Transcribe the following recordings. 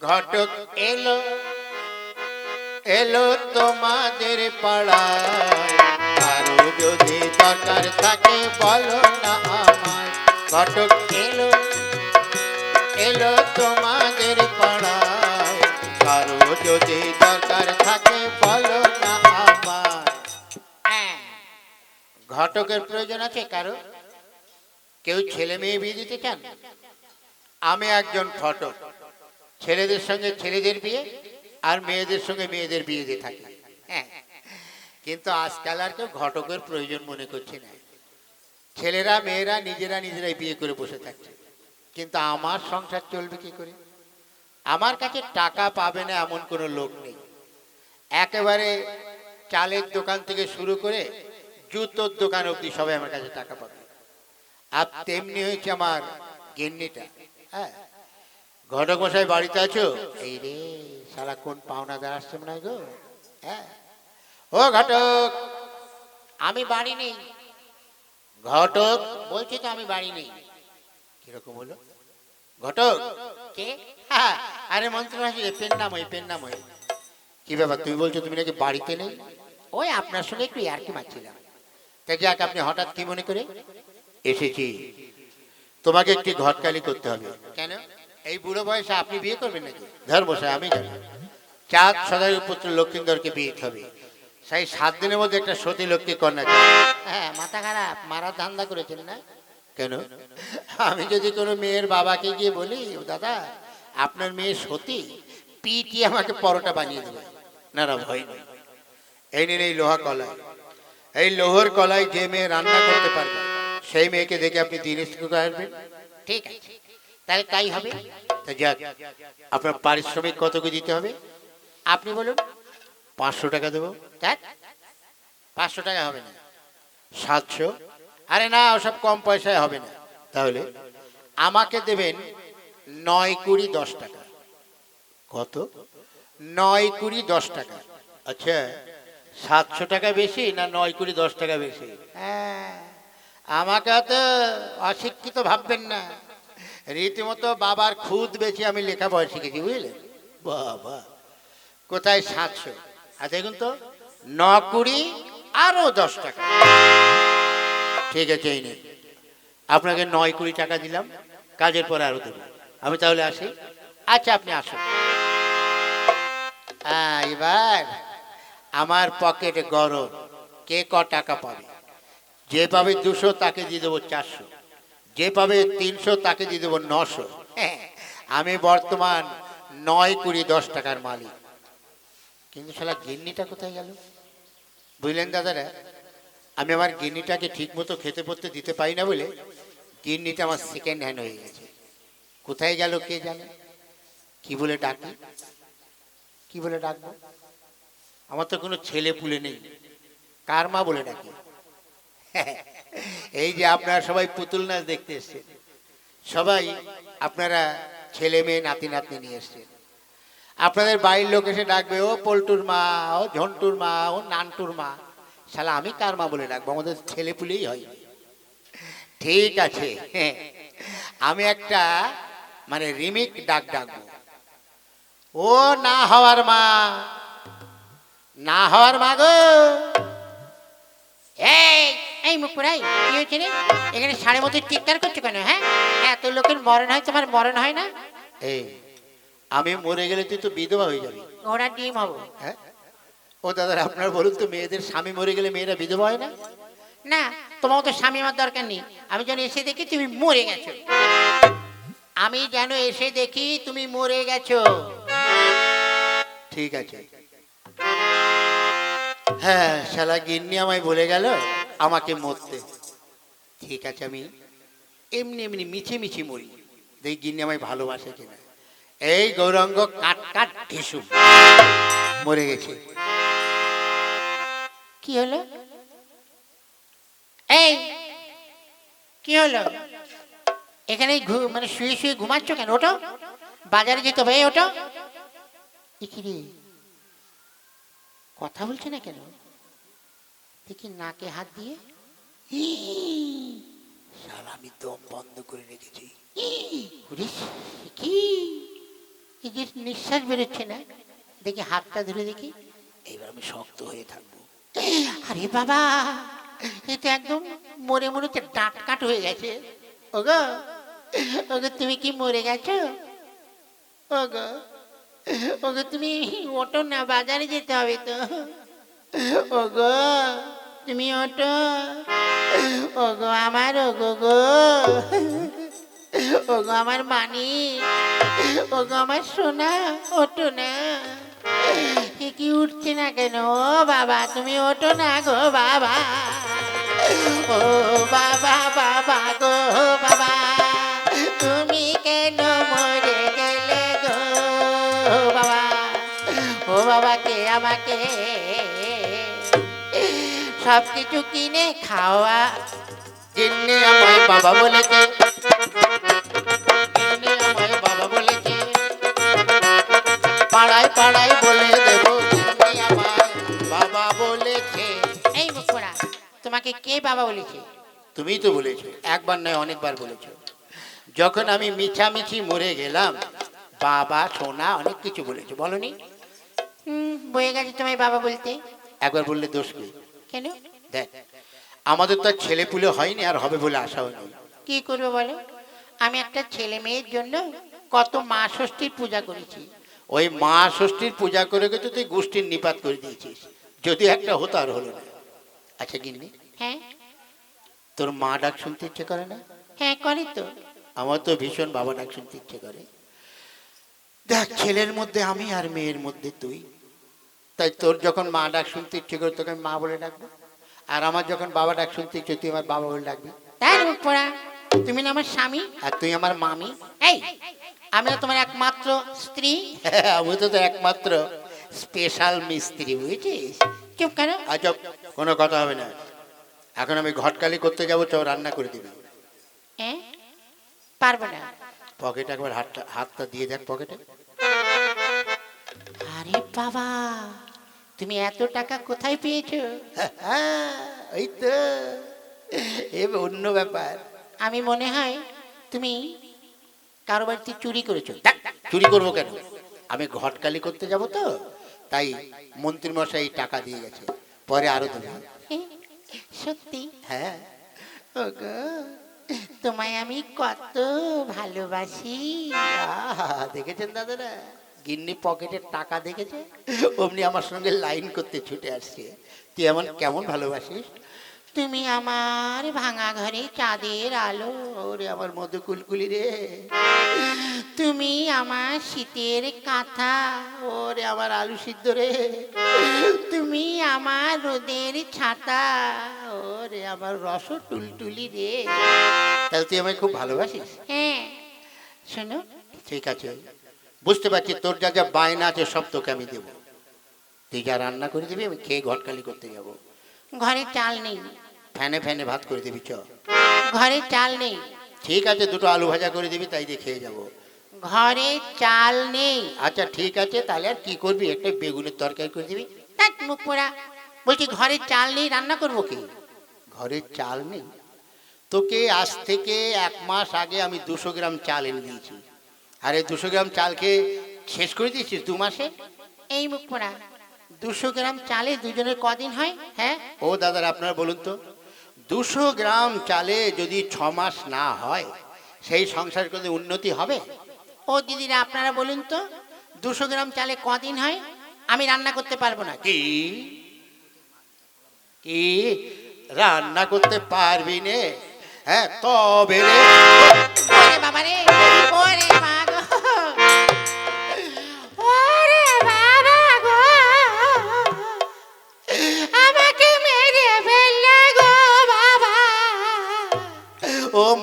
ঘটক এলো এলো তোমাদের পাড়ায়। কারও যদি দরকার থাকে বলো না আমায়। ঘটক এলো এলো তোমাদের পাড়ায়। কারও যদি দরকার থাকে বলো না হ্যাঁ। ঘটকের প্রয়োজন আছে কারও? কেউ ছেলে মেয়ে বিয়ে দিতে চান? আমি একজন ফটক ছেলেদের সঙ্গে ছেলেদের বিয়ে আর মেয়েদের সঙ্গে মেয়েদের বিয়ে দিয়ে থাকি। হ্যাঁ। কিন্তু আজকাল আর কেউ ঘটকের প্রয়োজন মনে করছে না। ছেলেরা, মেয়েরা নিজেরা নিজেরাই বিয়ে করে বসে থাকছে। কিন্তু আমার সংসার চলবে কি করে? আমার কাছে টাকা পাবে না এমন কোনো লোক নেই। একেবারে চালের দোকান থেকে শুরু করে জুতোর দোকান অবধি সবাই আমার কাছে টাকা পাবে। আর তেমনি হয়েছে আমার গিন্নিটা। হ্যাঁ। ঘটক মশাই বাড়িতে আছো? এই রে সারা কোন পাওনাদার আসছে মনে হয় গো। হ্যাঁ? ও ঘটক আমি বাড়ি নেই। ঘটক বলছি তো আমি বাড়ি নেই। কীরকম হলো? ঘটক কে? হ্যাঁ, আরে মন্ত্রী মশাই পেন নাম ওই পেন নাম ওই। কি ব্যাপার তুমি বলছো তুমি নাকি বাড়িতে নেই? ওই আপনার সঙ্গে একটু ইয়ার্কি মারছিলাম। তা যাক আপনি হঠাৎ কি মনে করে? এসেছি। তোমাকে একটি ঘটকালি করতে হবে। কেন? এই বুড়ো বয়সে আপনি বিয়ে করবেন নাকি? ধর বসে আমি জানি। চাঁদ সদাই পুত্র লক্ষ্মীন্দরকে বিয়ে হবে সেই সাত দিনের মধ্যে একটা সতী লক্ষ্মী কন্যা। হ্যাঁ মাথা খারাপ মারা ধান্দা করেছেন না? কেন? আমি যদি কোনো মেয়ের বাবাকে গিয়ে বলি "ও দাদা আপনার মেয়ে সতী পিটি আমাকে পরোটা বানিয়ে দেবে। না না ভয় নেই। এই নিন এই লোহা কলাই। এই লোহর কলাই যে মেয়ে রান্না করতে পারবে সেই মেয়েকে দেখে আপনি দিন করে আসবেন? ঠিক আছে। তাহলে তাই হবে? তা যাক আপনার পারিশ্রমিক কত কি দিতে হবে? আপনি বলুন। পাঁচশো টাকা দেবো। দেখ পাঁচশো টাকা হবে না। সাতশো? আরে না ওসব কম পয়সায় হবে না। তাহলে? আমাকে দেবেন নয় কুড়ি দশ টাকা। কত? নয় কুড়ি দশ টাকা। আচ্ছা সাতশো টাকা বেশি না নয় কুড়ি দশ টাকা বেশি? হ্যাঁ আমাকে তো অশিক্ষিত ভাববেন না। রীতিমতো বাবার খুদ বেশি আমি লেখা লেখাপড়া শিখেছি বুঝলেন বাবা, কোথায় সাতশো? আর দেখুন তো, ন কুড়ি আরও দশ টাকা। ঠিক আছে, এই নিন। আপনাকে নয় কুড়ি টাকা দিলাম, কাজের পরে আরও দেবো। আমি তাহলে আসি। আচ্ছা আপনি আসুন। এবার আমার পকেটে গরম। কে ক টাকা পাবে? যে পাবে দুশো, তাকে দিয়ে দেবো চারশো। যে পাবে তিনশো তাকে দিয়ে দেবো নশো। হ্যাঁ, আমি বর্তমান নয় কুড়ি দশ টাকার মালিক। কিন্তু শালা গিন্নিটা কোথায় গেল? বুঝলেন দাদারা? আমি আমার গিন্নিটাকে ঠিক মতো খেতে পড়তে দিতে পারি না বলে গিন্নিটা আমার সেকেন্ড হ্যান্ড হয়ে গেছে। কোথায় গেল কে জানে? কি বলে ডাকি কি বলে ডাকবো? আমার তো কোনো ছেলে পুলে নেই। কার মা বলে ডাকি? এই যে আপনারা সবাই পুতুল নাচ দেখতে এসছেন। সবাই আপনারা ছেলে মেয়ে, নাতি নাতনি নিয়ে এসছেন। আপনাদের বাড়ির লোক এসে ডাকবে, ও পল্টুর মা, ও ঝন্টুর মা, ও নানটুর মা। শালা, আমি কার মা বলে ডাকবো? আমাদের ছেলে পুলেই হয়। ঠিক আছে। আমি একটা মানে রিমিক ডাক ডাকবো। ও না হওয়ার মা, না হওয়ার মা গো। এই এই মুকুরাই কি হয়েছে রে? এখানে সাড়ে মতো চিৎকার করছ কেন হ্যাঁ? এত লোকের মরণ হয় তোমার মরণ হয় না? এই আমি মরে গেলে তুই তো বিধবা হয়ে যাবি। ঘোড়ার ডিম হব। হ্যাঁ? ও দাদা আপনার বলুন তো মেয়েদের স্বামী মরে গেলে মেয়েরা বিধবা হয় না? না তোমার তো স্বামী আমার দরকার নেই। আমি যেন এসে দেখি তুমি মরে গেছো। আমি যেন এসে দেখি তুমি মরে গেছো। ঠিক আছে। হ্যাঁ শালা গিন্নি আমায় বলে গেল? আমাকে মরতে। ঠিক আছে, আমি এমনি এমনি মিছে মিছি মরি। দেখ গিন্নি আমায় ভালোবাসে কিনা। এই গৌরাঙ্গ কাট কাট, ঢিসু। মরে গেছে। কি হলো? এই, কি হলো? এখানে মানে শুয়ে শুয়ে ঘুমাচ্ছ কেন? ওটো বাজারে যেতে হবে ওটো কথা বলছে না কেন? দেখি নাকে হাত দিয়ে। শালা আমি দম বন্ধ করে রেখেছি। কি? যে নিঃশ্বাস বেরোচ্ছে না। দেখি হাতটা ধরে দেখি। এইবার আমি শক্ত হয়ে থাকব। আরে বাবা এ তো একদম মরে মরে তো ডাট কাট হয়ে গেছে। ওগো ওগো তুমি কি মরে গেছো? ওগো ওগো তুমি ওটো না বাজারে যেতে হবে তো? ওগো তুমি ওটো ওগো আমার, ওগো গো। ওগো আমার মানি। ওগো আমার সোনা ওটো না। এ কি উঠছে না কেন? ও বাবা, তুমি ওঠো না গো বাবা। ও বাবা বাবা গো বাবা। তুমি কেন মরে গেলে গো বাবা? ও বাবা কে আমাকে সব কিছু কিনে খাওয়া। গিন্নি আমায় বাবা বলেছে। বাবা পাড়ায় পাড়ায় বলে দেবো বাবা বলেছে। এই মুখরা তোমাকে কে বাবা বলেছে? তুমিই তো বলেছ একবার নয় অনেকবার বলেছ। যখন আমি মিছামিছি মরে গেলাম বাবা সোনা অনেক কিছু বলেছ বলনি? হুম বয়ে গেছে তোমায় বাবা বলতে। একবার বললে দোষ কি? কেন? দেখ আমাদের তো ছেলে পুলে হয়নি আর হবে বলে আশাও নেই কি করব বলো? আমি একটা ছেলে মেয়ের জন্য কত মা ষষ্ঠীর পূজা করেছি। ওই মা ষষ্ঠীর পূজা করে গেছে তুই গোষ্ঠীর নিপাত করে দিয়েছিস। যদি একটা হতো আর হলো না। আচ্ছা গিন্নি হ্যাঁ? তোর মা ডাক শুনতে ইচ্ছে করে না? হ্যাঁ করে তো। আমার তো ভীষণ বাবা ডাক শুনতে ইচ্ছে করে। দেখ ছেলের মধ্যে আমি আর মেয়ের মধ্যে তুই। তাই তোর যখন মা ডাক শুনতে ইচ্ছে করে তোকে আমি মা বলে ডাকবো। আর আমার যখন বাবা ডাক শুনতে ইচ্ছে তুই আমার বাবা বলে ডাকবি। তাই মুখ পড়া তুমি না আমার স্বামী? আর তুই আমার মামি। এই আমি না তোমার একমাত্র স্ত্রী। আমি তো তোর একমাত্র স্পেশাল মিস্ত্রি বুঝেছিস? চুপ কেন? আচ্ছা কোনো কথা হবে না। এখন আমি ঘটকালি করতে যাব তো রান্না করে দিবি। পারব না। পকেটে একবার হাতটা হাতটা দিয়ে দেখ পকেটে। আরে বাবা তুমি এত টাকা কোথায় পেয়েছ? হ্যাঁ, এই তো। এ অন্য ব্যাপার। আমি মনে হয় তুমি কারও বাড়িতে চুরি করেছ। চুরি করব কেন? আমি ঘটকালি করতে যাব তো তাই মন্ত্রী মশাই টাকা দিয়ে গেছে। পরে আরও দেবে হ্যাঁ, সত্যি? হ্যাঁ। ওগো। তোমায় আমি কত ভালোবাসি। দেখেছেন দাদারা? গিন্নি পকেটের টাকা দেখেছে? অমনি আমার সঙ্গে লাইন করতে ছুটে আসছে। তুই এমন কেমন ভালোবাসিস? তুমি আমার ভাঙা ঘরে চাঁদের আলো ওরে আমার মধু কুলকুলি রে। তুমি আমার শীতের কাঁথা ওরে আমার আলু সিদ্ধ রে। তুমি আমার রোদের ছাতা ওরে আমার রস টুলটুলি রে। তাহলে তুই আমায় খুব ভালোবাসিস? হ্যাঁ। শোনো ঠিক আছে। বুঝতে পারছি তোর যা যা বায়না আছে সব তোকে আমি দেবো। তুই যা রান্না করে দিবি আমি খেয়ে ঘটকালি করতে যাব। ঘরে চাল নেই। ফ্যানে ফ্যানে ভাত করে দিবি চ। ঘরে চাল নেই। ঠিক আছে দুটো আলু ভাজা করে দিবি তাই দিয়ে খেয়ে যাব। ঘরে চাল নেই। আচ্ছা ঠিক আছে তাহলে আর কি করবি? একটা বেগুনের তরকারি করে দিবি। মুখ পোড়া। বলছি ঘরে চাল নেই রান্না করব কি? ঘরে চাল নেই? তোকে আজ থেকে এক মাস আগে আমি দুশো গ্রাম চাল এনে দিয়েছি। আর দুশো গ্রাম চাল খেয়ে শেষ করে দিয়েছিস দু মাসে? এই মুখ পোড়া দুশো গ্রাম চালে দুজনের কদিন হয় হ্যাঁ? ও দাদারা আপনারা বলুন তো দুশো গ্রাম চালে যদি ছ মাস না হয় সেই সংসার করে উন্নতি হবে? ও দিদিরা আপনারা বলুন তো দুশো গ্রাম চালে কদিন হয়? আমি রান্না করতে পারব না। কি? কি? রান্না করতে পারবি নে? হ্যাঁ তবে রে। বাবা রে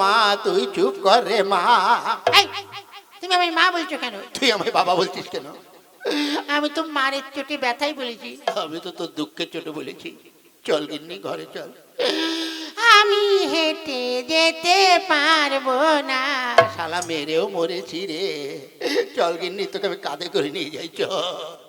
মা তুই চুপ কর রে মা তুমি আমার মা বলছো কেন? তুই আমায় বাবা বলছিস কেন? আমি তো মারের চোটে ব্যথাই বলেছি। আমি তো তোর দুঃখের চোটে বলেছি। চল গিন্নি ঘরে চল। আমি হেঁটে যেতে পারব না। শালা মেরেও মরেছি রে। চল গিন্নি তোকে আমি কাঁধে করে নিয়ে যাই চল।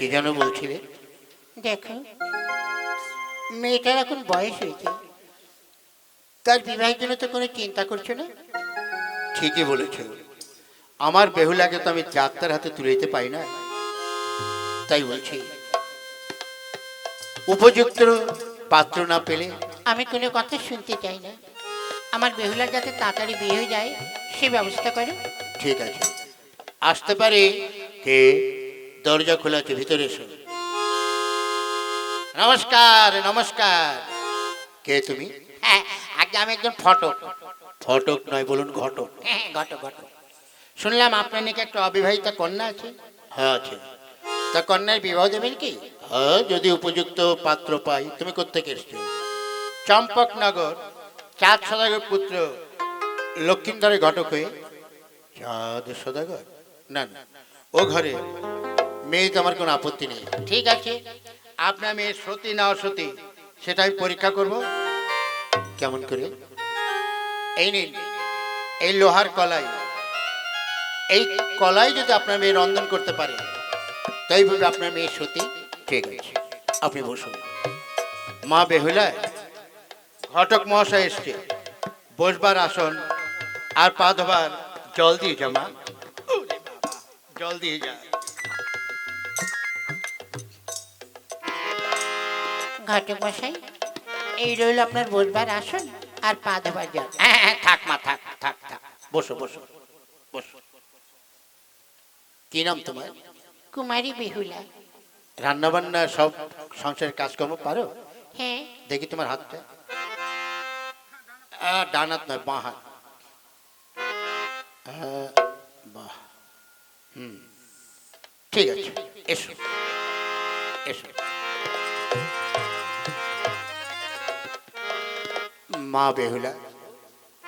কি যেন বলছিলে দেখো মেয়েটার এখন বয়স হয়েছে। তার বিবাহের জন্য তো কোনো চিন্তা করছ না? ঠিকই বলেছ। আমার বেহুলাকে তো আমি যাত্রার হাতে তুলে দিতে পাই না। তাই বলছি উপযুক্ত পাত্র না পেলে? আমি কোনো কথা শুনতে চাই না। আমার বেহুলার যাতে তাড়াতাড়ি বিয়ে হয়ে যায় সে ব্যবস্থা করো। ঠিক আছে। আসতে পারে কে? দরজা খোলা আছে ভিতরে এসো। নমস্কার নমস্কার। কে তুমি? হ্যাঁ আগে আমি একজন ফটক। ফটক নয় বলুন ঘটক। হ্যাঁ ঘটক ঘটক। শুনলাম আপনার নাকি একটা অবিবাহিতা কন্যা আছে। হ্যাঁ আছে। তা কন্যার বিবাহ দেবেন কি? হ্যাঁ যদি উপযুক্ত পাত্র পাই। তুমি কোথেকে এসছো? চম্পকনগর চাঁদ সদাগর পুত্র লক্ষ্মীন্দরে ঘটক হয়ে। চাঁদ সদাগর না না। ও ঘরে মেয়ে তো আমার কোনো আপত্তি নেই। ঠিক আছে। আপনার মেয়ে সতী না অসতী সেটা আমি পরীক্ষা করব। কেমন করে? এই নিন এই লোহার কলাই। এই কলাই যদি আপনার মেয়ে রন্ধন করতে পারে তাই ভাবে আপনার মেয়ে সতী। ঠিক আছে আপনি বসুন। মা বেহুলায় ঘটক মহাশয় এসছে। বসবার আসন আর পা ধোবার জল দিয়ে যা মা। জল দিয়ে যা। ঘটক মশাই এই রইল আপনার বসবার আসুন আর পা দেবার জল। হ্যাঁ হ্যাঁ থাক মা থাক থাক থাক। বসো বসো বসো। কি নাম তোমার? কুমারী বেহুলা। রান্না বান্না সব সংসারের কাজকর্ম পারো? হ্যাঁ। দেখি তোমার হাতটা। ডান হাত নয় বাঁ হাত। বাহ। হুম। ঠিক আছে এসো। এসো। মা বেহুলা।